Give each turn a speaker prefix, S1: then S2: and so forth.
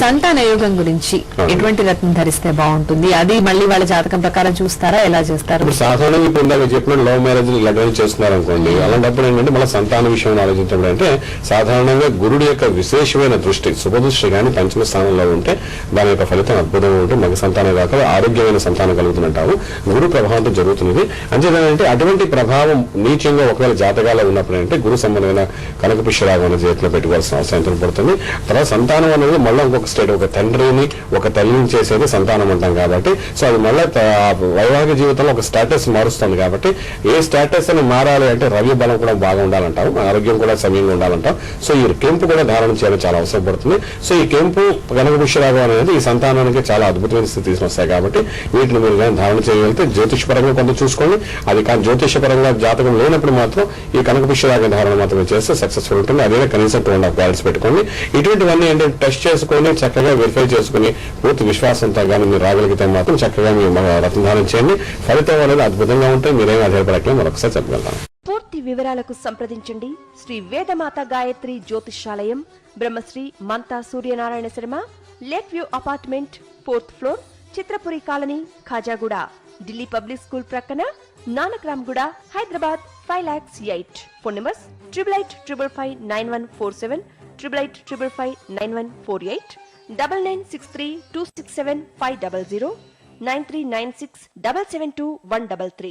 S1: సంతాన యోగం గురించి ఎటువంటి రత్నం ధరిస్తే బాగుంటుంది? అది మళ్ళీ వాళ్ళ జాతకం ప్రకారం చూస్తారా? ఎలా చేస్తారు?
S2: సాధారణంగా ఇప్పుడు ఇందాక చెప్పినట్టు లవ్ మ్యారేజ్ లగ్నం చేస్తున్నారు అనుకోండి అలాంటప్పుడు ఏంటంటే మళ్ళీ సంతాన విషయం ఆలోచించడం అంటే సాధారణంగా గురుడి యొక్క విశేషమైన దృష్టి శుభదృష్టి కానీ పంచమ స్థానంలో ఉంటే దాని యొక్క ఫలితం అద్భుతంగా ఉంటే మగ సంతానం కాక ఆరోగ్యమైన సంతానం కలుగుతుంటాము గురు ప్రభావంతో జరుగుతున్నది. అంతేకాదంటే అటువంటి ప్రభావం నీచంగా ఒకవేళ జాతకాలు ఉన్నప్పుడు అంటే గురు సంబంధమైన కనక పుష్యరాగం అనేది చేతిలో పెట్టుకోవాల్సిన అవసరం పడుతుంది. తర్వాత సంతానం అనేది మళ్ళీ ఇంకొక స్టేట్ ఒక తండ్రిని ఒక తల్లిని చేసేది సంతానం అంటాం కాబట్టి. సో అది మళ్ళీ వైవాహిక జీవితంలో ఒక స్టేటస్ మారుస్తుంది కాబట్టి. ఏ స్టేటస్ అని మారాలి అంటే రవి బలం కూడా బాగా ఉండాలంటాం ఆరోగ్యం కూడా సమయంగా ఉండాలంటాం. సో ఈ కెంపు కూడా ధారణ చేయడం చాలా అవసరం పడుతుంది సో ఈ కెంపు కనక అనేది ఈ సంతానానికి చాలా అద్భుతమైన స్థితి తీసుకొస్తాయి కాబట్టి వీటిని మీరు కానీ ధారణ చేయగలిగితే జ్యోతిషపరంగా కొంత చూసుకోండి. అది కానీ జ్యోతిషపరంగా జాతకం లేనప్పుడు మాత్రం ఈ కనకపుష్యరాగం ధారణ మాత్రమే చేస్తే సక్సెస్ఫుల్ ఉంటుంది. అదే కనీసం టూ అండ్ హాఫ్ బ్యాలెన్స్ పెట్టుకోండి. ఇటువంటివన్నీ ఏంటంటే టెస్ట్ చేసుకొని చక్కగా వెరిఫై చేసుకుని పూర్తి విశ్వాసంతో కానీ మీరు రాగలిగితే మాత్రం చక్కగా మీ రత్నధారణ చేయండి. ఫలితం అనేది అద్భుతంగా ఉంటే మీరేం ఆధారపడట్లేదు. మరొకసారి చెప్పగలుగుతాను
S3: పూర్తి వివరాలకు సంప్రదించండి. శ్రీ వేదమాత Gayatri Jyotishyalayam Brahmasri Mantha Suryanarayana Sharma lake view apartment fourth floor Chitrapuri colony Khajaguda Delhi public school ప్రక్కన Nanakramguda Hyderabad five lakhs eight. Phone numbers triple eight triple five nine one four seven triple eight triple five nine one four eight. Double nine six three two six seven five double zero nine three nine six double seven two one double three